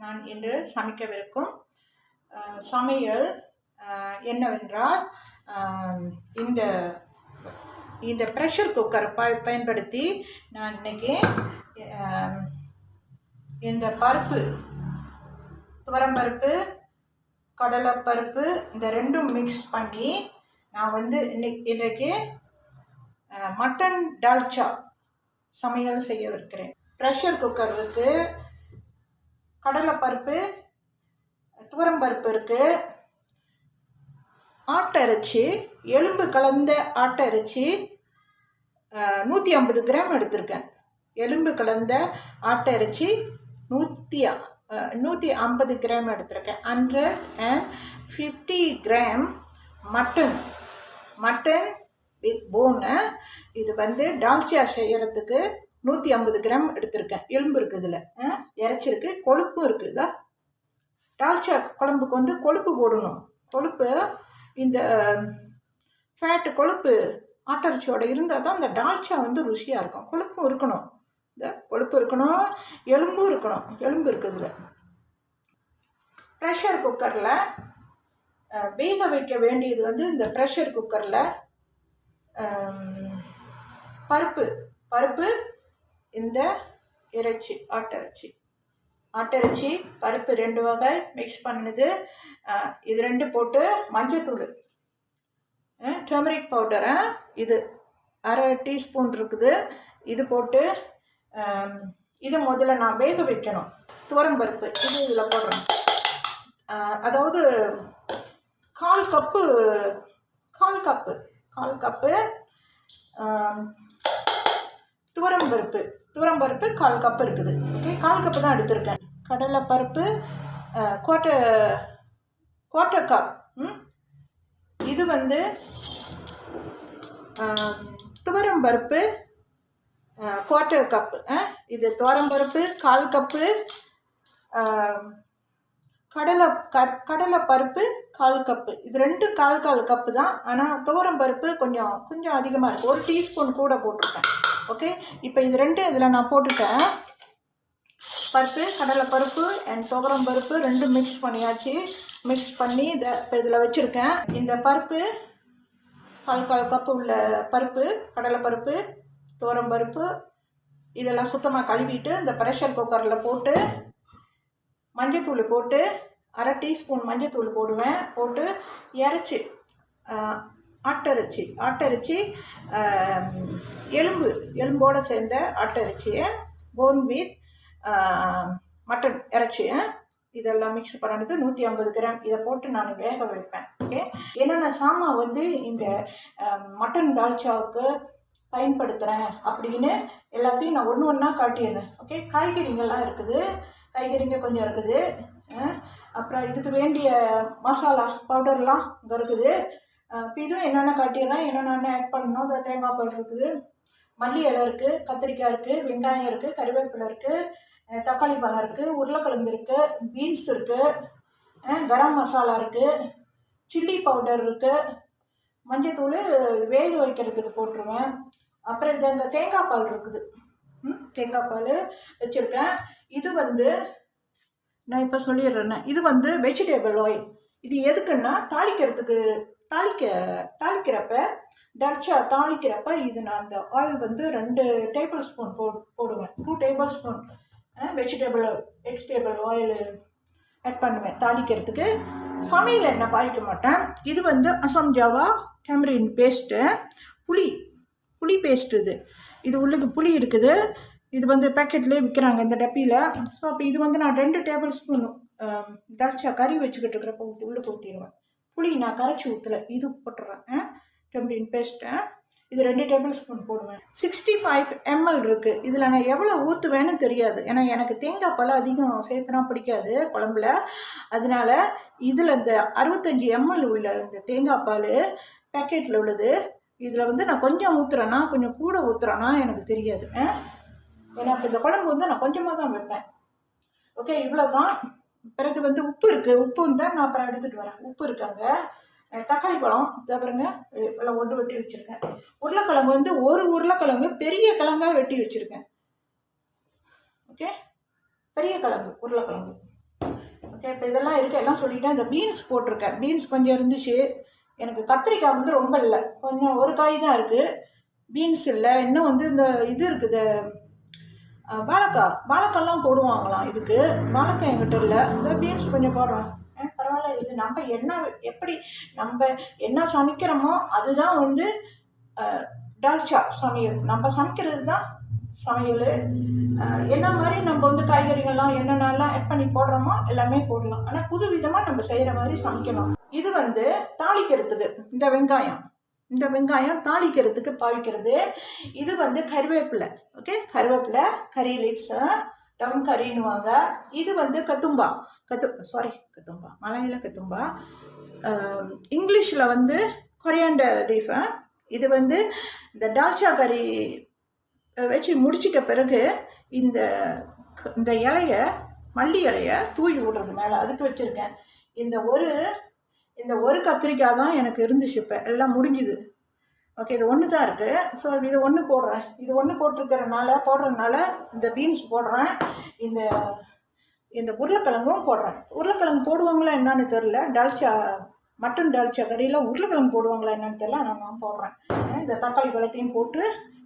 நான் இன்று சமைக்கவிருக்கும் சமையல் என்னவென்றால் இந்த இந்த ப்ரெஷர் குக்கர் ப பயன்படுத்தி நான் இன்றைக்கி இந்த பருப்பு துவரம்பருப்பு கடலைப்பருப்பு இந்த ரெண்டும் மிக்ஸ் பண்ணி நான் வந்து இன்னைக்கு இன்றைக்கு மட்டன் டால்ச்சா சமையல் செய்யவிருக்கிறேன். ப்ரெஷர் குக்கர் இருக்குது கடலைப்பருப்பு துவரம்பருப்பு இருக்குது ஆட்டரிச்சி எலும்பு கலந்த ஆட்டரிச்சி நூற்றி ஐம்பது கிராம் எடுத்திருக்கேன். எலும்பு கலந்த ஆட்டரிச்சி நூற்றி நூற்றி ஐம்பது கிராம் எடுத்திருக்கேன். Hundred and fifty gram mutton. Mutton with bone. இது வந்து டால்ச்சியா செய்கிறதுக்கு நூற்றி ஐம்பது கிராம் எடுத்திருக்கேன். எலும்பு இருக்குது இதில். இறைச்சிருக்கு கொழுப்பும் இருக்குதா டால்ச்சா குழம்புக்கு வந்து கொழுப்பு போடணும். கொழுப்பு இந்த ஃபேட்டு கொழுப்பு ஆட்டரிச்சியோட இருந்தால் தான் அந்த டால்ச்சா வந்து ருசியாக இருக்கும். கொழுப்பும் இருக்கணும். இந்த கொழுப்பு இருக்கணும் எலும்பும் இருக்கணும். எலும்பு இருக்குதுல ப்ரெஷர் குக்கரில் வேக வைக்க வேண்டியது வந்து இந்த ப்ரெஷர் குக்கரில் பருப்பு. பருப்பு இந்த இறைச்சி ஆட்டிறைச்சி ஆட்டிறைச்சி பருப்பு ரெண்டு வகை மிக்ஸ் பண்ணுது. இது ரெண்டு போட்டு மஞ்சத்தூள். டர்மரிக் பவுடரை இது அரை டீஸ்பூன் இருக்குது. இது போட்டு இது முதல்ல நான் வேக வைக்கணும். துவரம்பருப்பு இது இதில் போடுறேன் அதாவது கால் கப்பு கால் கப்பு கால் கப்பு ஆம், துவரம் பருப்பு கால் கப்பு இருக்குது. ஓகே கால் கப்பு தான் எடுத்திருக்கேன். கடலைப்பருப்பு கோட்டை கோட்டை கப் ம்? இது வந்து துவரம் பருப்பு குவார்ட்டர் கப்பு இது துவரம் பருப்பு கால் கப்பு கடலை க கடலை பருப்பு கால் கப்பு இது ரெண்டு கால் கால் கப்பு தான். ஆனால் துவரம் பருப்பு கொஞ்சம் கொஞ்சம் அதிகமாக இருக்குது ஒரு டீஸ்பூன் கூட போட்டிருக்கேன். ஓகே இப்போ இது ரெண்டு இதில் நான் போட்டுட்டேன். பருப்பு கடலை பருப்பு அண்ட் துவரம் பருப்பு ரெண்டும் மிக்ஸ் பண்ணியாச்சு. மிக்ஸ் பண்ணி இதை இப்போ இதில் வச்சுருக்கேன். இந்த பருப்பு கால் கால் கப்பு உள்ள பருப்பு கடலை பருப்பு துவரம் பருப்பு இதெல்லாம் சுத்தமாக கழுவிட்டு இந்த ப்ரெஷர் குக்கரில் போட்டு மஞ்சத்தூள் போட்டு அரை டீஸ்பூன் மஞ்சத்தூள் போடுவேன். போட்டு இறச்சி ஆட்டரிச்சி. ஆட்டரிச்சி எலும்பு எலும்போடு சேர்ந்த ஆட்டரிச்சியை போன் வித் மட்டன் இறைச்சி இதெல்லாம் மிக்ஸ் பண்ணிட்டு நூற்றி ஐம்பது கிராம். இதை போட்டு நான் வேக வைப்பேன். ஓகே என்னென்ன சாமான் வந்து இந்த மட்டன் டால்ச்சாவுக்கு பயன்படுத்துகிறேன் அப்படின்னு எல்லாத்தையும் நான் ஒன்று ஒன்றா காட்டிடுறேன். ஓகே காய்கறிங்கள்லாம் இருக்குது. காய்கறிங்க கொஞ்சம் இருக்குது. அப்புறம் இதுக்கு வேண்டிய மசாலா பவுடர்லாம் இங்கே இருக்குது. இப்போ இதுவும் என்னென்ன காட்டிடுறேன் என்னென்ன ஆட் பண்ணணும்? இந்த தேங்காய் பால் இருக்குது மல்லி இலை இருக்குது கத்திரிக்காய் இருக்குது வெங்காயம் இருக்குது கருவேப்பிலை இருக்குது தக்காளி பழம் இருக்குது உருளைக்கிழங்கு இருக்குது பீன்ஸ் இருக்குது கரம் மசாலா இருக்குது சில்லி பவுடர் இருக்குது மஞ்சத்தூள் வேக வைக்கிறதுக்கு போட்டுருவேன். அப்புறம் இந்த இந்த தேங்காய் பால் இருக்குது. தேங்காய் பால் வச்சுருக்கேன். இது வந்து நான் இப்போ சொல்லிடுறேன்னே இது வந்து வெஜிடேபிள் ஆயில் இது எதுக்குன்னா தாளிக்கிறதுக்கு தாளிக்க தாளிக்கிறப்ப டர்ச்சா தாளிக்கிறப்ப இது நான் அந்த ஆயில் வந்து ரெண்டு டேபிள் ஸ்பூன் போ போடுவேன். Two table spoon vegetable vegetable oil add பண்ணுவேன் தாளிக்கிறதுக்கு. சமையல் எண்ணெய் பாய்க்க மாட்டேன். இது வந்து அசாம் ஜாவா டெமரின் பேஸ்ட்டு புளி புளி பேஸ்ட் இது. இது உள்ளுக்கு புளி இருக்குது. இது வந்து பேக்கெட்லேயே விற்கிறாங்க இந்த டப்பியில் ஸோ அப்போ இது வந்து நான் ரெண்டு டேபிள் ஸ்பூன் தால்ச்சா கறி வச்சுக்கிட்டு இருக்கிறப்ப ஊற்றி உள்ளே ஊற்றிடுவேன் புளி நான் கரைச்சி ஊற்றல இது போட்டுறேன். டெம்பரின் பேஸ்ட்டை இது ரெண்டு டேபிள் ஸ்பூன் போடுவேன். சிக்ஸ்டி ஃபைவ் எம்எல் இருக்குது இதில் நான் எவ்வளோ ஊற்றுவேன்னு தெரியாது. ஏன்னா எனக்கு தேங்காய் பழம் அதிகம் சேர்த்துனா பிடிக்காது குழம்புல. அதனால இதில் இந்த அறுபத்தஞ்சி எம்எல் உள்ள இந்த தேங்காய் பால் பேக்கெட்டில் உள்ளது. இதில் வந்து நான் கொஞ்சம் ஊற்றுறேன்னா கொஞ்சம் கூட ஊற்றுறேன்னா எனக்கு தெரியாது. ஏன்னா இப்போ இந்த குழம்பு வந்து நான் கொஞ்சமாக தான் வைப்பேன். ஓகே இவ்வளோ தான் பிறகு வந்து உப்பு இருக்குது உப்பு தான் நான் அப்புறம் எடுத்துகிட்டு வரேன். உப்பு இருக்காங்க தக்காளி பழம். இதை பாருங்க. எல்லாம் ஒன்று வெட்டி வச்சுருக்கேன். உருளைக்கிழங்கு வந்து ஒரு உருளைக்கிழங்கு பெரிய கிழங்கா வெட்டி வச்சுருக்கேன். ஓகே? பெரிய கிழங்கு உருளைக்கிழங்கு. ஓகே? இப்போ இதெல்லாம் இருக்குது எல்லாம் சொல்லிட்டேன். இந்த பீன்ஸ் போட்டிருக்கேன். பீன்ஸ் கொஞ்சம் இருந்துச்சு. எனக்கு கத்திரிக்காய் வந்து ரொம்ப இல்லை. கொஞ்சம் ஒரு காய் தான் இருக்குது பீன்ஸ் இல்லை. இன்னும் வந்து இந்த இது இருக்குது. வாழைக்காய் வாழைக்காய்லாம் போடுவாங்களாம் இதுக்கு. வாழைக்காய் என்கிட்ட இல்லை. இந்த பீன்ஸ் கொஞ்சம் போடுறோம் பரவாயில்ல இது நம்ம என்ன எப்படி நம்ம என்ன சமைக்கிறோமோ அதுதான் வந்து டால்ச்சா சமையல். நம்ம சமைக்கிறது தான் சமையல். என்ன மாதிரி நம்ம வந்து காய்கறிகள்லாம் என்னென்னலாம் ஆட் பண்ணி போடுறோமோ எல்லாமே போடலாம். ஆனால் புது விதமாக நம்ம செய்கிற மாதிரி சமைக்கணும். இது வந்து தாளிக்கிறதுக்கு இந்த வெங்காயம். இந்த வெங்காயம் தாளிக்கிறதுக்கு பாவிக்கிறது. இது வந்து கருவேப்பிலை ஓகே கருவேப்பிலை கறி லிப்ஸு டம் கறின்னுவாங்க இது வந்து கத்தும்பா. கத்து சாரி கத்தும்பா. மலையில கத்தும்பா. இங்கிலீஷில் வந்து கொரியாண்ட லீஃபு இது வந்து இந்த டால்ச்சா கறி வச்சு முடிச்சிட்ட பிறகு இந்த இந்த இலைய மல்லி இலைய தூவி விடுறது மேலே. அதுக்கு வச்சுருக்கேன். இந்த ஒரு இந்த ஒரு கத்திரிக்காய் தான் எனக்கு இருந்துச்சு இப்போ. எல்லாம் முடிஞ்சுது. ஓகே இது ஒன்று தான் இருக்குது ஸோ இது ஒன்று போடுறேன். இது ஒன்று போட்டிருக்கிறனால போடுறதுனால இந்த பீன்ஸ் போடுறேன். இந்த இந்த உருளைக்கிழங்கும் போடுறேன். உருளைக்கிழங்கு போடுவாங்களா என்னன்னு தெரில டால்ச்சா மட்டன் டால்ச்சா கறியில் உருளைக்கிழங்கு போடுவாங்களா என்னன்னு தெரில ஆனால் நான் போடுறேன். இந்த தக்காளி பழத்தையும் போட்டு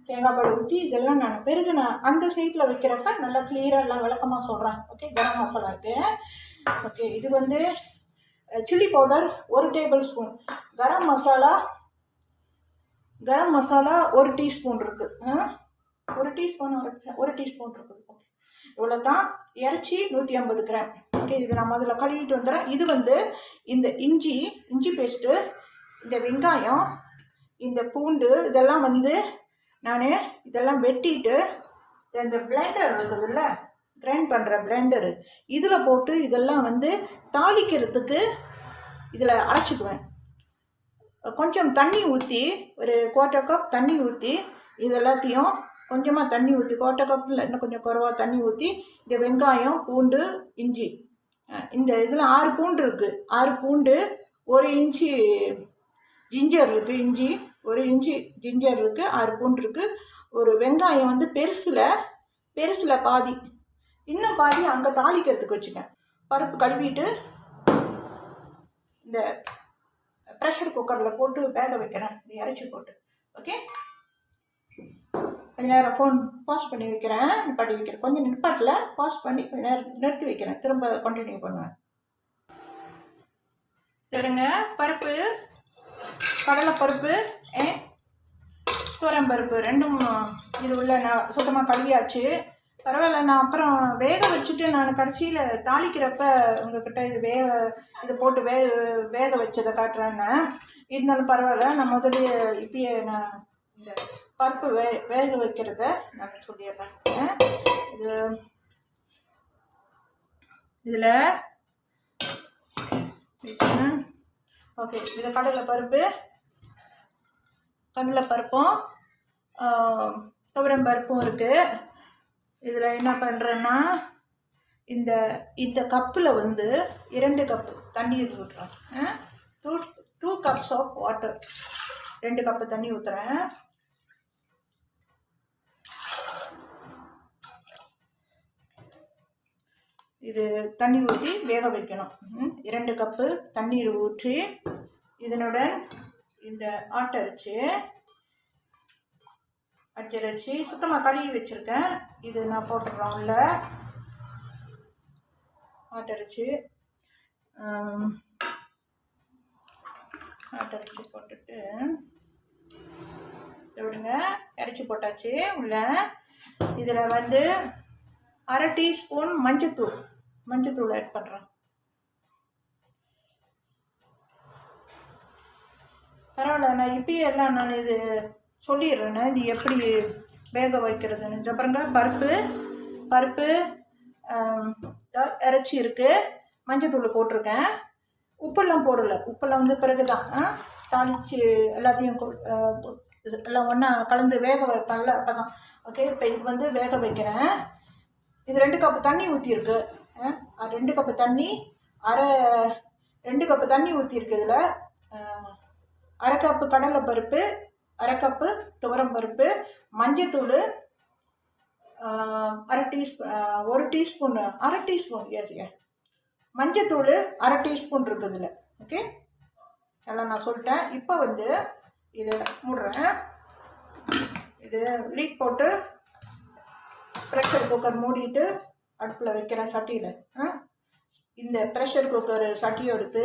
தேங்காய் பால் ஊற்றி இதெல்லாம் நான் பெருகு நான் அந்த சைட்டில் வைக்கிறப்ப நல்லா கிளியராக எல்லாம் விளக்கமாக சொல்கிறேன் ஓகே கரம் மசாலா இருக்குது ஓகே இது வந்து சில்லி பவுடர் ஒரு டேபிள் ஸ்பூன் கரம் மசாலா கரம் மசாலா ஒரு டீஸ்பூன் இருக்குது ஒரு டீஸ்பூன் ஒரு ஒரு டீஸ்பூன் இருக்குது இவ்வளோ தான் இறைச்சி நூற்றி ஐம்பது கிராம். ஓகே இது நான் முதல்ல கழுவிட்டு வந்துடுறேன். இது வந்து இந்த இஞ்சி இஞ்சி பேஸ்ட்டு இந்த வெங்காயம் இந்த பூண்டு இதெல்லாம் வந்து நான் இதெல்லாம் வெட்டிட்டு இந்த பிளெண்டர் இருக்குதுல்ல கிரைண்ட் பண்ணுற பிளெண்டரு இதில் போட்டு இதெல்லாம் வந்து தாளிக்கிறதுக்கு இதில் அரைச்சிக்குவேன். கொஞ்சம் தண்ணி ஊற்றி ஒரு குவார்ட்டர் கப் தண்ணி ஊற்றி இது எல்லாத்தையும் கொஞ்சமாக தண்ணி ஊற்றி குவார்ட்டர் கப்பில் இன்னும் கொஞ்சம் குறைவா தண்ணி ஊற்றி இந்த வெங்காயம் பூண்டு இஞ்சி. இந்த இதில் ஆறு பூண்டு இருக்குது ஆறு பூண்டு ஒரு இன்ச்சி ஜிஞ்சர் இருக்குது இஞ்சி ஒரு இஞ்சி ஜிஞ்சர் இருக்குது ஆறு பூண்டு இருக்குது ஒரு வெங்காயம் வந்து பெருசில் பெருசில் பாதி. இன்னும் பாதி அங்கே தாளிக்கிறதுக்கு வச்சுக்கேன் பருப்பு கழுவிட்டு இந்த ப்ரெஷர் குக்கரில் போட்டு வேக வைக்கிறேன். இந்த இறைச்சி போட்டு. ஓகே கொஞ்ச நேரம் ஃபோன் பாஸ் பண்ணி வைக்கிறேன். நிப்பாட்டி வைக்கிறேன். கொஞ்சம் நிப்பாட்டில் பாஸ் பண்ணி கொஞ்ச நேரம் நிறுத்தி வைக்கிறேன். திரும்ப கண்டினியூ பண்ணுவேன். சரிங்க பருப்பு கடலைப்பருப்பு ஏ பருப்பு. ரெண்டும் இது உள்ள நான் சுத்தமாக கழுவியாச்சு. பரவாயில்ல நான் அப்புறம் வேக வச்சுட்டு நான் கடைசியில் தாளிக்கிறப்ப உங்ககிட்ட இது வேக இது போட்டு வே வேக வச்சதை காட்டுறேன்னு இருந்தாலும் பரவாயில்ல நான் முதல்ல இப்பயே நான் இந்த பருப்பு வே வேக வைக்கிறத நான் சொல்லிடுறேன். இது இதில் ஓகே இது கடலை பருப்பு கடலை பருப்பும் துவரம் பருப்பும் இருக்குது இதில் என்ன பண்ணுறேன்னா இந்த இந்த கப்பில் வந்து இரண்டு கப்பு தண்ணீர் ஊற்றுறேன் two two cups of water ரெண்டு கப்பு தண்ணி ஊற்றுறேன் இது தண்ணி ஊற்றி வேக வைக்கணும். இரண்டு கப்பு தண்ணீர் ஊற்றி இதனுடன் இந்த ஆட்டரிச்சு அச்சரிச்சு சுத்தமாக கழுவி வச்சுருக்கேன். இது நான் போட்டுடுறோம் உள்ள ஆட்டரிச்சு. ஆட்டரிச்சு போட்டுட்டு. விடுங்க. இறைச்சி போட்டாச்சு உள்ள. இதில் வந்து அரை டீஸ்பூன் மஞ்சத்தூள். மஞ்சத்தூள் ஆட் பண்ணுறேன் பரவாயில்ல. நான் இப்பயே எல்லாம் நான் இது சொல்லிடுறேன்னு இது எப்படி வேக வைக்கிறதுன்னு. இந்த பாருங்க பருப்பு பருப்பு இறைச்சி இருக்குது மஞ்சத்தூள் போட்டிருக்கேன். உப்பெல்லாம் போடலை. உப்பெல்லாம் வந்து பிறகு தான் தாளித்து எல்லாத்தையும் கொ- இது எல்லாம் ஒன்றா கலந்து வேக வைப்பேன்ல அப்போ தான் ஓகே இப்போ இது வந்து வேக வைக்கிறேன். இது ரெண்டு கப்பு தண்ணி ஊற்றிருக்கு ரெண்டு கப்பு தண்ணி அரை ரெண்டு கப்பு தண்ணி ஊற்றிருக்கு இதில். அரை கப்பு கடலை பருப்பு அரை கப்பு துவரம் பருப்பு மஞ்சத்தூள் அரை டீஸ்பூ ஒரு டீஸ்பூன் அரை டீஸ்பூன் ஏறிய மஞ்சத்தூள் அரை டீஸ்பூன் இருக்குது இதில் ஓகே எல்லாம் நான் சொல்லிட்டேன். இப்போ வந்து இதை மூடுறேன். இது லீட் போட்டு ப்ரெஷர் குக்கர் மூடிட்டு அடுப்பில் வைக்கிறேன் சட்டியில் ஆ? இந்த ப்ரெஷர் குக்கர் சட்டியை எடுத்து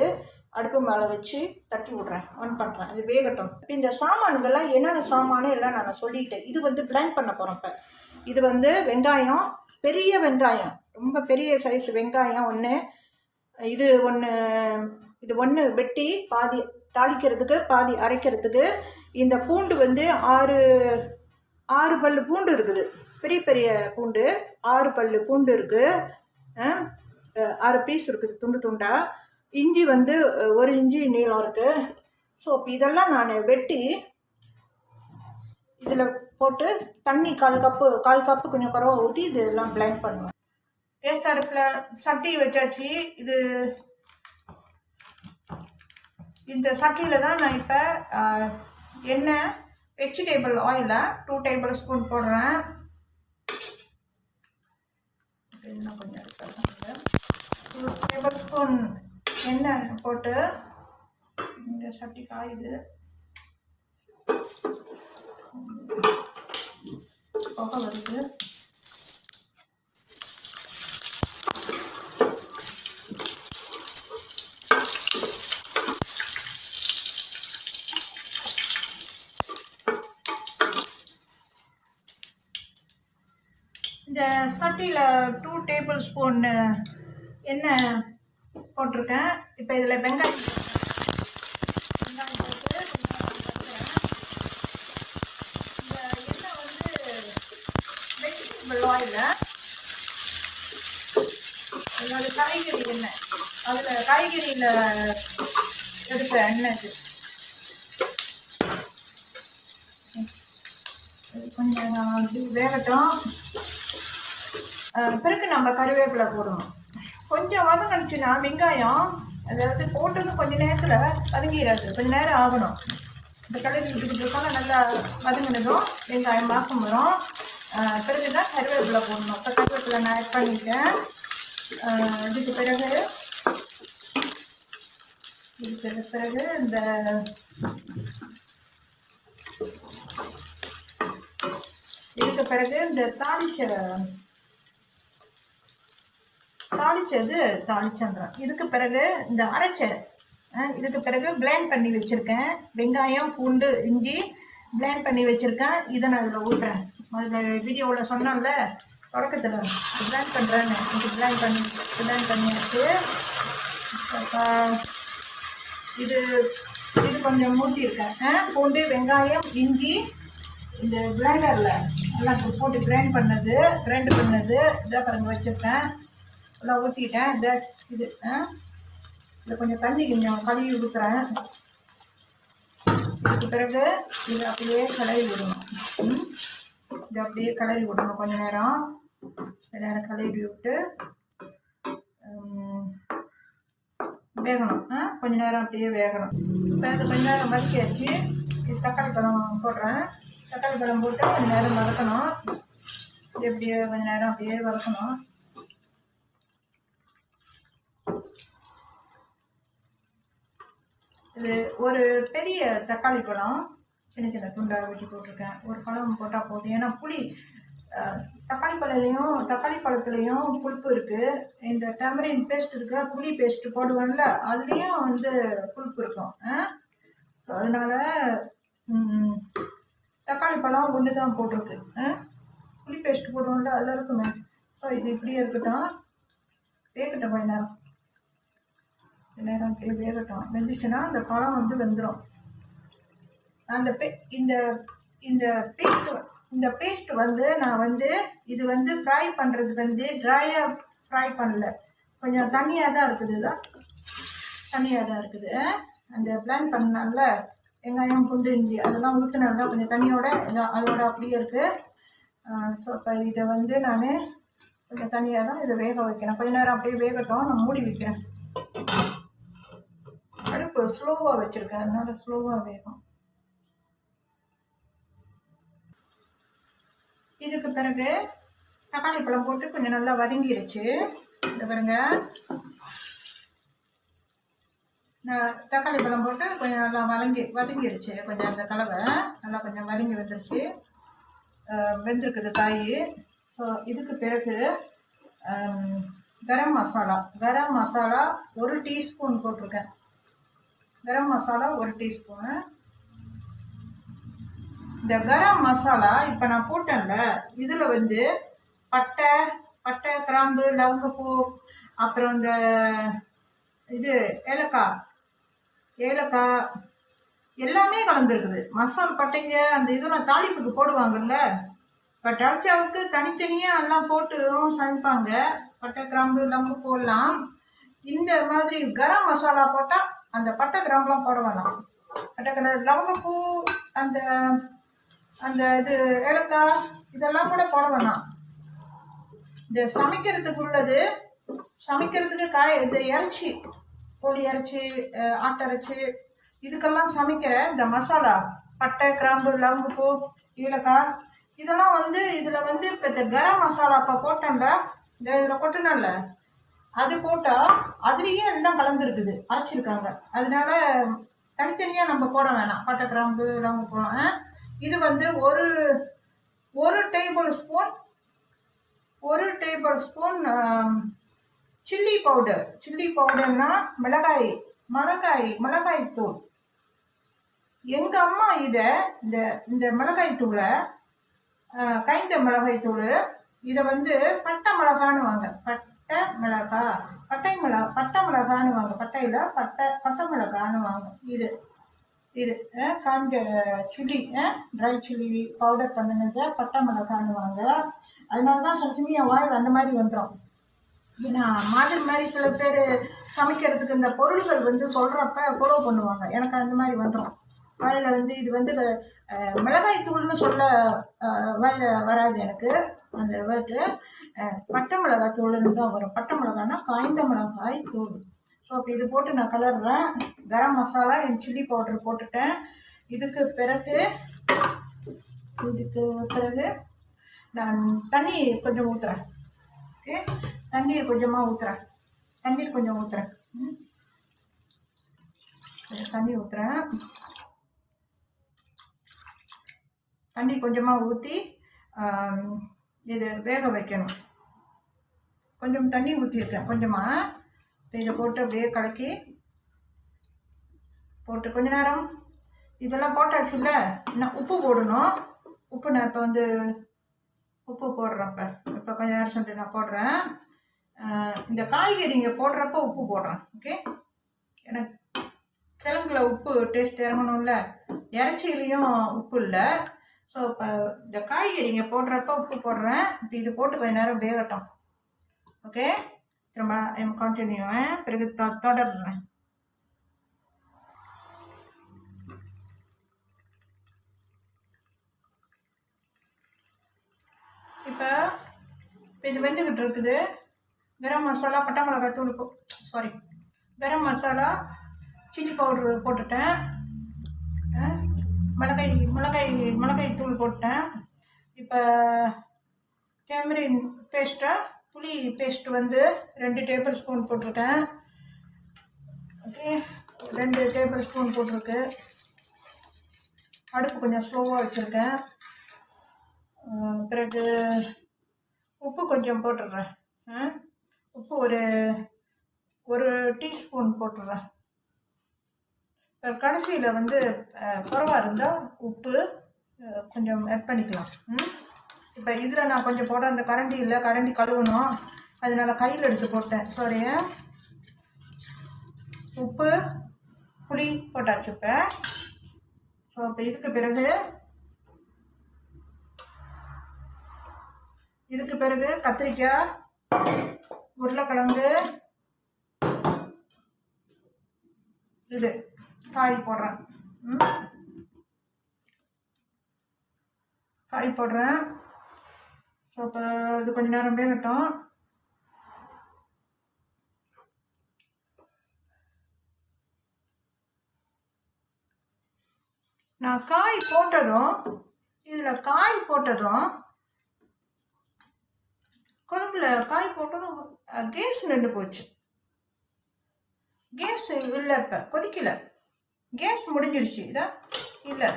அடுப்பு மேலே வச்சு தட்டி விட்றேன். ஆன் பண்ணுறேன் அது வேகட்டும். இப்போ இந்த சாமான்கள்லாம் என்னென்ன சாமானு எல்லாம் நான் சொல்லிட்டேன் இது வந்து பிளான் பண்ண போகிறோம் இப்போ. இது வந்து வெங்காயம் பெரிய வெங்காயம். ரொம்ப பெரிய சைஸ் வெங்காயம் ஒன்று இது ஒன்று இது ஒன்று வெட்டி பாதி தாளிக்கிறதுக்கு பாதி அரைக்கிறதுக்கு இந்த பூண்டு வந்து ஆறு ஆறு பல் பூண்டு இருக்குது. பெரிய பெரிய பூண்டு ஆறு பல் பூண்டு இருக்குது ஆறு பீஸ் இருக்குது துண்டு துண்டாக இஞ்சி வந்து ஒரு இஞ்சி நீளம் இருக்குது ஸோ இப்போ இதெல்லாம் நான் வெட்டி இதில் போட்டு தண்ணி கால் கப்பு கால் கப்பு கொஞ்சம் குறவா ஊற்றி இதெல்லாம் பிளைண்ட் பண்ணுவேன். கேஸ் அடுப்பில் சட்டி வச்சாச்சு. இது இந்த சட்டியில் தான் நான் இப்போ எண்ணெய் வெஜிடேபிள் ஆயிலில் டூ டேபிள் ஸ்பூன் போடுறேன். கொஞ்சம் டூ டேபிள் ஸ்பூன் எண்ணெய் போட்டு இந்த சட்டி காயுது. புகை வருது. இந்த சட்டியில் டூ டேபிள் ஸ்பூன் எண்ணெய் போட்டிருக்கேன். இப்போ இதில் வெங்காயம் வெங்காயம் போட்டு இந்த எண்ணெய் வந்து வெஜிடபிள் ஆயில் அதாவது காய்கறி எண்ணெய் அதில் காய்கறியில் எடுத்த எண்ணெய் இது. கொஞ்சம் நான் இது வேகட்டும். அஹ் பிறகு நம்ம கருவேப்பிலை போடணும். கொஞ்சம் வதங்கினுச்சுன்னா வெங்காயம் அதாவது போட்டது கொஞ்ச நேரத்தில் வதங்கிடாது கொஞ்ச நேரம் ஆகணும். இந்த கடையில் இதுக்கு நல்லா வதங்கினதும் வெங்காயம் மாசம் வரும். பிறகு தான் கருவேப்பிலை போடணும். இப்போ கருவேப்பிலை நான் ஆட் பண்ணிட்டேன். இதுக்கு பிறகு இதுக்கு பிறகு இந்த இதுக்கு பிறகு இந்த தாளிச்ச தாளிச்சது தாளிச்சன்றேன் இதுக்கு பிறகு இந்த அரைச்ச இதுக்கு பிறகு பிளேண்ட் பண்ணி வச்சுருக்கேன். வெங்காயம் பூண்டு இஞ்சி பிளேண்ட் பண்ணி வச்சுருக்கேன். இதை நான் இதில் ஊற்றுறேன். அதில் வீடியோவில் சொன்னோம்ல தொடக்கத்தில் பிளான் பண்ணுறேன்னு இது பிளான் பண்ணி பிளான் பண்ணியாச்சு. இது இது கொஞ்சம் மூட்டியிருக்கேன். அஹ், பூண்டு வெங்காயம் இஞ்சி இந்த பிளேண்டரில் எல்லாம் போட்டு கிரைண்ட் பண்ணது கிரைண்ட் பண்ணது இதை பாருங்க வச்சுருக்கேன். எல்லாம் ஊற்றிட்டேன் இந்த இது ஆ? இதை கொஞ்சம் தண்ணி கொஞ்சம் கழுவி ஊற்றுறேன் இதுக்கு பிறகு இது அப்படியே கிளறி விடணும். இது அப்படியே கிளறி விடணும் கொஞ்ச நேரம். கொஞ்ச நேரம் கிளறி விட்டு வேகணும். ஆ? கொஞ்ச நேரம் அப்படியே வேகணும். இப்போ இது கொஞ்ச நேரம் வதக்கியாச்சு. இது தக்காளி பழம் போடுறேன். தக்காளி பழம் போட்டு கொஞ்ச நேரம் வதக்கணும். இது எப்படியே கொஞ்ச நேரம் அப்படியே வதக்கணும். இது ஒரு பெரிய தக்காளி பழம். சின்ன சின்ன துண்டாக வெட்டி போட்டிருக்கேன். ஒரு பழம் போட்டால் போதும். ஏன்னா புளி தக்காளி பழத்துலையும் தக்காளி பழத்துலேயும் புளிப்பு இருக்குது இந்த டெமரின் பேஸ்ட் இருக்கு. புளி பேஸ்ட் போடுவேன்ல அதுலேயும் வந்து புளிப்பு இருக்கும். ஸோ அதனால் தக்காளி பழம் ஒன்று தான் போட்டிருக்கு. ஆ? புளி பேஸ்ட் போடுவோம்ல அதில் இருக்குமே. ஸோ இது இப்படியே இருக்கட்டும். கேட்கட்டும் கொஞ்ச நேரம். நேரம் கீழே வேகட்டும் வெந்துச்சுன்னா அந்த பழம் வந்து வெந்துடும் அந்த பே இந்த இந்த பேஸ்ட் இந்த பேஸ்ட் வந்து நான் வந்து இது வந்து ஃப்ரை பண்ணுறது வந்து ட்ரையாக ஃப்ரை பண்ணல. கொஞ்சம் தண்ணியாக தான் இருக்குது இதான் தண்ணியாக தான் இருக்குது. அந்த பிளான் பண்ணால வெங்காயம் பூண்டு இஞ்சி அதெல்லாம் ஊற்றினால கொஞ்சம் தண்ணியோட இதான் அதோட அப்படியே இருக்குது ஸோ இப்போ இதை வந்து நான் கொஞ்சம் தண்ணியாக தான் இதை வேக வைக்கிறேன். கொஞ்ச நேரம் அப்படியே வேகட்டும். நான் மூடி வைக்கிறேன். இப்போ ஸ்லோவாக வச்சுருக்கேன். அதனால ஸ்லோவாக வேகம் இதுக்கு பிறகு தக்காளி பழம் போட்டு கொஞ்சம் நல்லா வதங்கிடுச்சு இந்த பாருங்க. தக்காளி பழம் போட்டு கொஞ்சம் நல்லா வதங்கி வதங்கிடுச்சு கொஞ்சம் அந்த கலவை நல்லா கொஞ்சம் வதங்கி வந்துருச்சு. வெந்திருக்குது காய். ஸோ இதுக்கு பிறகு கரம் மசாலா. கரம் மசாலா ஒரு டீஸ்பூன் போட்டிருக்கேன். கரம் மசாலா ஒரு டீஸ்பூனு. இந்த கரம் மசாலா இப்போ நான் போட்டேன்ல இதில் வந்து பட்டை பட்டை கிராம்பு லவங்கப்பூ அப்புறம் இந்த இது ஏலக்காய் ஏலக்காய் எல்லாமே கலந்துருக்குது. மசால் பட்டைங்க அந்த இதெல்லாம் தாளிப்புக்கு போடுவாங்கல்ல. இப்போ டல்ச்சாவுக்கு தனித்தனியாக எல்லாம் போட்டு சமைப்பாங்க. பட்டை கிராம்பு லவங்கப்பூ எல்லாம். இந்த மாதிரி கரம் மசாலா போட்டால் அந்த பட்டை கிராம்புலாம் போட வேணாம். பட்டை கிராம்பு லவங்கப்பூ அந்த அந்த இது ஏலக்காய் இதெல்லாம் கூட போட வேணாம். இந்த சமைக்கிறதுக்கு உள்ளது சமைக்கிறதுக்கு காய் இந்த இறைச்சி கோழி இறைச்சி ஆட்டரைச்சி இதுக்கெல்லாம் சமைக்கிற இந்த மசாலா பட்டை கிராம்பு லவங்கப்பூ ஏலக்காய் இதெல்லாம் வந்து இதில் வந்து இப்போ இந்த கரம் மசாலா இப்போ போட்டேன்ல இந்த இதில் கொட்டினல்ல அது போட்டால் அதுலேயே எல்லாம் கலந்துருக்குது. அரைச்சிருக்காங்க. அதனால தனித்தனியாக நம்ம போட வேணாம். பட்டை கிராம்பு லவங்கப்பூ ஆ? இது வந்து ஒரு ஒரு டேபிள் ஸ்பூன் ஒரு table spoon chilli powder chilli பவுடர்னா மிளகாய் மிளகாய் மிளகாய் தூள். எங்கள் அம்மா இதை இந்த இந்த மிளகாய் தூளை கைந்த மிளகாய் தூள் இதை வந்து பட்டை மிளகான்னு வாங்க. பட்டை மிளகா பட்டை மிளகா பட்டை மிளகான்னு வாங்க. பட்டையில் பட்டை பட்டை மிளகான்னு வாங்க. இது இது காஞ்ச சில்லி ட்ரை சில்லி பவுடர் பண்ணினதை பட்டை மிளகான்னு வாங்க. அதனால தான் சில சமயம் வாயில் அந்த மாதிரி வந்துடும் ஏன்னா மாதிரி மாதிரி சில பேர் சமைக்கிறதுக்கு இந்த பொருள்கள் வந்து சொல்கிறப்ப ஃபாலோ பண்ணுவாங்க. எனக்கு அந்த மாதிரி வந்துடும் வாயில் வந்து இது வந்து மிளகாய் தூள்னு சொல்ல வாயில் வராது எனக்கு அந்த வேர்ட்டு பட்டை மிளகாய் தூள்னு தான் வரும். பட்டை மிளகாய்னா காய்ந்த மிளகாய் தூள். ஸோ அப்போ இது போட்டு நான் கலர்றேன் கரம் மசாலா என் சில்லி பவுடர் போட்டுட்டேன். இதுக்கு பிறகு இதுக்கு பிறகு நான் தண்ணி கொஞ்சம் ஊற்றுறேன் ஓகே தண்ணீர் கொஞ்சமாக ஊற்றுறேன் தண்ணீர் கொஞ்சம் ஊற்றுறேன் ம். தண்ணி ஊற்றுறேன் தண்ணி கொஞ்சமாக ஊற்றி இது வேக வைக்கணும். கொஞ்சம் தண்ணி ஊற்றிருக்கேன் கொஞ்சமாக இப்போ இதை போட்டு அப்படியே கலக்கி போட்டு கொஞ்ச நேரம் இதெல்லாம் போட்டாச்சு இல்லை உப்பு போடணும். உப்பு நான் இப்போ வந்து உப்பு போடுறப்ப இப்போ கொஞ்ச நேரம் சொல்லிட்டு நான் போடுறேன். இந்த காய்கறிங்க போடுறப்ப உப்பு போடுறேன் ஓகே? எனக்கு கிழங்குல உப்பு டேஸ்ட் இறங்கணும்ல. இறைச்சிலையும் உப்பு இல்லை. ஸோ இப்போ இந்த காய்கறிங்க போடுறப்ப உப்பு போடுறேன். இப்போ இது போட்டு கொஞ்ச நேரம் வேகட்டும் ஓகே திரும்ப எம் கண்டினியூவேன் பிறகு தொ தொடர்றேன். இப்போ இப்போ இது வெந்துக்கிட்டு இருக்குது. கரம் மசாலா பட்டை மிளகாய் தூள் sorry garam masala chilli powder போட்டுட்டேன். மிளகாய் மிளகாய் மிளகாய் தூள் போட்டேன். இப்போ டேமரின் பேஸ்ட்டை புளி பேஸ்ட் வந்து ரெண்டு டேபிள் ஸ்பூன் போட்டிருக்கேன். ஓகே ரெண்டு டேபிள் ஸ்பூன் போட்டிருக்கு. அடுப்பு கொஞ்சம் ஸ்லோவாக வச்சுருக்கேன். பிறகு உப்பு கொஞ்சம் போட்டுடுறேன். ஆ? உப்பு ஒரு ஒரு டீஸ்பூன் போட்டுடுறேன். கடைசியில் வந்து குறவாக இருந்தால் உப்பு கொஞ்சம் ஆட் பண்ணிக்கலாம். ம்? இப்போ இதில் நான் கொஞ்சம் போட அந்த கரண்டி இல்லை கரண்டி கழுவணும். அதனால் கையில் எடுத்து போட்டேன். சாரி உப்பு புளி போட்டாச்சு இப்போ. ஸோ இப்போ இதுக்கு பிறகு இதுக்கு பிறகு கத்திரிக்காய் உருளைக்கிழங்கு இது. காய் போடுறேன். காய் போடுறேன். ஸோ இப்போ இது கொஞ்ச நேரம் வேகட்டும் நான் காய் போட்டதும் இதில் காய் போட்டதும் குழம்புல காய் போட்டதும் கேஸ் நின்று போச்சு. கேஸ் இல்லை இப்போ கொதிக்கலை. கேஸ் முடிஞ்சிருச்சு. இதா? இல்லை.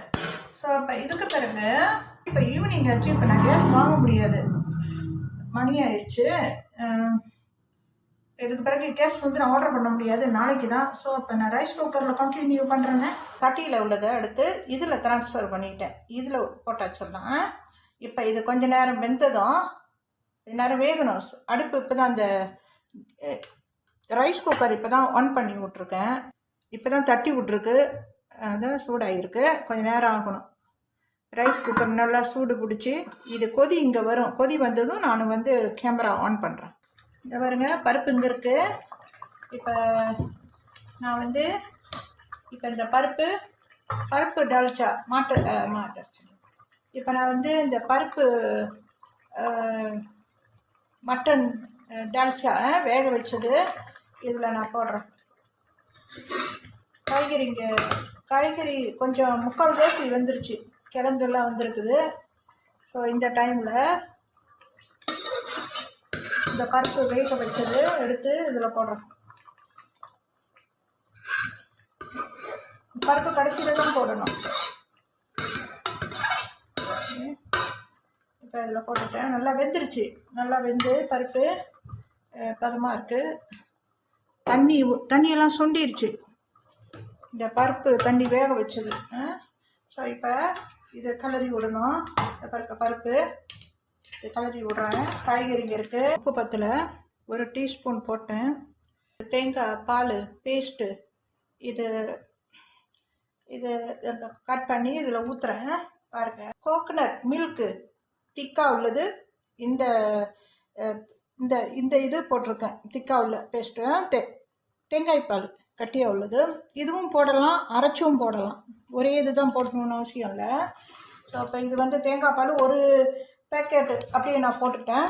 ஸோ இப்போ இதுக்கு பிறகு இப்போ ஈவினிங் ஆச்சு. இப்போ நான் கேஸ் வாங்க முடியாது. மணி ஆயிடுச்சு இதுக்கு பிறகு கேஸ் வந்து நான் ஆர்டர் பண்ண முடியாது. நாளைக்கு தான். ஸோ இப்போ நான் ரைஸ் குக்கரில் கண்டினியூ பண்ணுறேன்னு சட்டியில் உள்ளதை எடுத்து இதில் ட்ரான்ஸ்ஃபர் பண்ணிட்டேன். இதில் போட்டாச்சிடலாம் இப்போ இது கொஞ்ச நேரம் வெந்ததும் நேரம் வேகணும். அடுப்பு இப்போ தான் அந்த ரைஸ் குக்கர் இப்போ தான் ஆன் பண்ணி விட்ருக்கேன் இப்போ தான் தட்டி விட்ருக்கு அதான் சூடாகிருக்கு கொஞ்சம் நேரம் ஆகணும். ரைஸ் குக்கர் நல்லா சூடு பிடிச்சி இது கொதி இங்கே வரும். கொதி வந்ததும் நான் வந்து கேமரா ஆன் பண்ணுறேன் இந்த பாருங்க பருப்பு இங்கே இருக்குது இப்போ நான் வந்து இப்போ இந்த பருப்பு பருப்பு டால்ச்சா மாட்டு மாட்டு இப்போ நான் வந்து இந்த பருப்பு மட்டன் டால்ச்சா வேக வச்சது இதில் நான் போடுறேன். காய்கறிங்க காய்கறி கொஞ்சம் முக்கால் தேசி வந்துருச்சு கிழங்கெல்லாம் வந்திருக்குது. ஸோ இந்த டைமில் இந்த பருப்பு வேக வச்சது எடுத்து இதில் போடுறேன் பருப்பு கடைசியில் தான் போடணும். இப்போ இதில் போட்டுட்டேன். நல்லா வெந்துருச்சு. நல்லா வெந்து பருப்பு பதமாக இருக்குது தண்ணி தண்ணியெல்லாம் சுண்டிருச்சு. இந்த பருப்பு தண்ணி வேக வச்சது. ஸோ இப்போ இதை கிளறி விடணும். இந்த பருப்பு பருப்பு. இதை கிளறி விடுறேன். காய்கறிங்க இருக்குது உப்பு பத்தில் ஒரு டீஸ்பூன் போட்டேன். தேங்காய் பால் பேஸ்ட்டு இது இது கட் பண்ணி இதில் ஊற்றுறேன் பாருங்க. கோகனட் மில்க்கு திக்காக உள்ளது. இந்த இந்த இந்த இது போட்டிருக்கேன். திக்காக உள்ள பேஸ்ட்டு தே தேங்காய் பால். கட்டியாக உள்ளது. இதுவும் போடலாம் அரைச்சும் போடலாம். ஒரே இது தான் போடணும்னு அவசியம் இல்லை. ஸோ அப்போ இது வந்து தேங்காய் பால் ஒரு பேக்கெட்டு அப்படியே நான் போட்டுட்டேன்.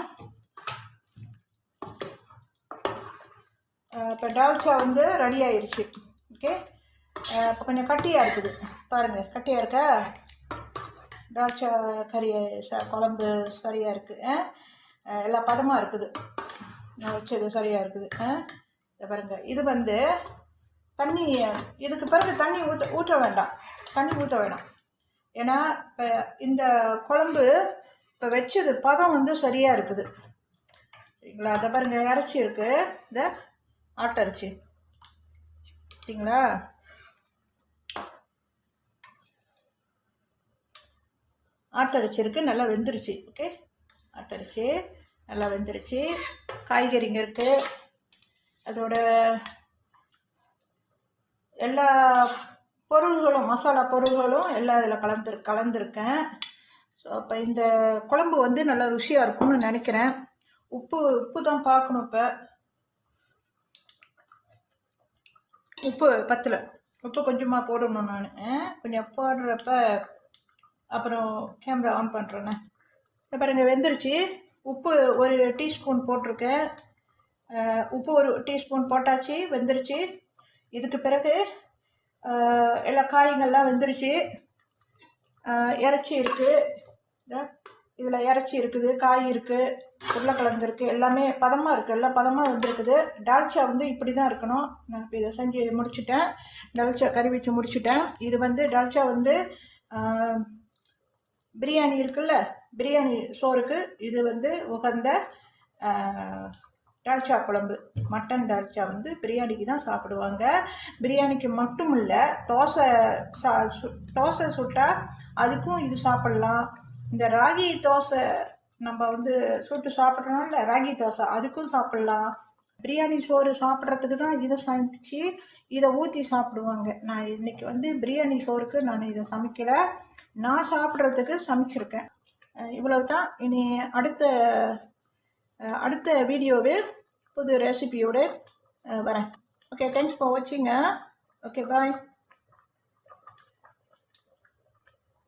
இப்போ டால்ச்சா வந்து ரெடி ஆயிடுச்சு ஓகே இப்போ கொஞ்சம் கட்டியாக இருக்குது. பாருங்கள் கட்டியாக இருக்கா? டால்ச்சா கறி ச குழம்பு சரியாக இருக்குது எல்லா பதமாக இருக்குது. நான் வச்சது சரியாக இருக்குது. ஆ இதை இது வந்து தண்ணி இதுக்கு பிறகு தண்ணி ஊற்ற ஊற்ற வேண்டாம். தண்ணி ஊற்ற வேண்டாம் ஏன்னா இப்போ இந்த குழம்பு இப்போ வச்சது பதம் வந்து சரியாக இருக்குது. சரிங்களா? அதை பாருங்க இறைச்சி இருக்குது இந்த ஆட்டரிச்சி சரிங்களா? ஆட்டரிச்சி இருக்குது நல்லா வெந்துருச்சு. ஓகே? ஆட்டரிச்சி நல்லா வெந்துருச்சு. காய்கறிங்க இருக்குது அதோட எல்லா பொருள்களும் மசாலா பொருள்களும் எல்லாம் இதில் கலந்து கலந்துருக்கேன். ஸோ அப்போ இந்த குழம்பு வந்து நல்லா ருசியாக இருக்கும்னு நினைக்கிறேன். உப்பு உப்பு தான் பார்க்கணும் இப்போ. உப்பு பத்தில். உப்பு கொஞ்சமாக போடணும் நான். கொஞ்சம் போடுறப்ப அப்புறம் கேமரா ஆன் பண்ணுறேண்ணே இதை பாருங்க வெந்துருச்சு. உப்பு ஒரு டீஸ்பூன் போட்டிருக்கேன். உப்பு ஒரு டீஸ்பூன் போட்டாச்சு வெந்துருச்சு. இதுக்கு பிறகு எல்லா காய்கள்லாம் வெந்துருச்சு. இறைச்சி இருக்குது இதில் இறைச்சி இருக்குது காய் இருக்குது உருளைக்கிழங்கு இருக்குது எல்லாமே பதமாக இருக்குது எல்லாம் பதமாக வந்துருக்குது. டால்ச்சா வந்து இப்படி தான் இருக்கணும். நான் இப்போ இதை செஞ்சு முடிச்சுட்டேன். டால்ச்சா கறி வச்சு முடிச்சிட்டேன். இது வந்து டால்ச்சா வந்து பிரியாணி இருக்குல்ல பிரியாணி சோறுக்கு இது வந்து உகந்த டால்ச்சா குழம்பு மட்டன் டால்ச்சா வந்து பிரியாணிக்கு தான் சாப்பிடுவாங்க. பிரியாணிக்கு மட்டும் இல்லை தோசை சா சு தோசை சுட்டால் அதுக்கும் இது சாப்பிட்லாம். இந்த ராகி தோசை நம்ம வந்து சுட்டு சாப்பிட்றோம்ல ராகி தோசை அதுக்கும் சாப்பிட்லாம். பிரியாணி சோறு சாப்பிட்றதுக்கு தான் இதை சமைச்சு இதை ஊற்றி சாப்பிடுவாங்க. நான் இன்னைக்கு வந்து பிரியாணி சோறுக்கு நான் இதை சமைக்கலை. நான் சாப்பிட்றதுக்கு சமைச்சிருக்கேன். இவ்வளவு தான் இனி அடுத்த அடுத்த வீடியோவில் புது ரெசிபியோடு வரேன். Okay thanks for watching okay bye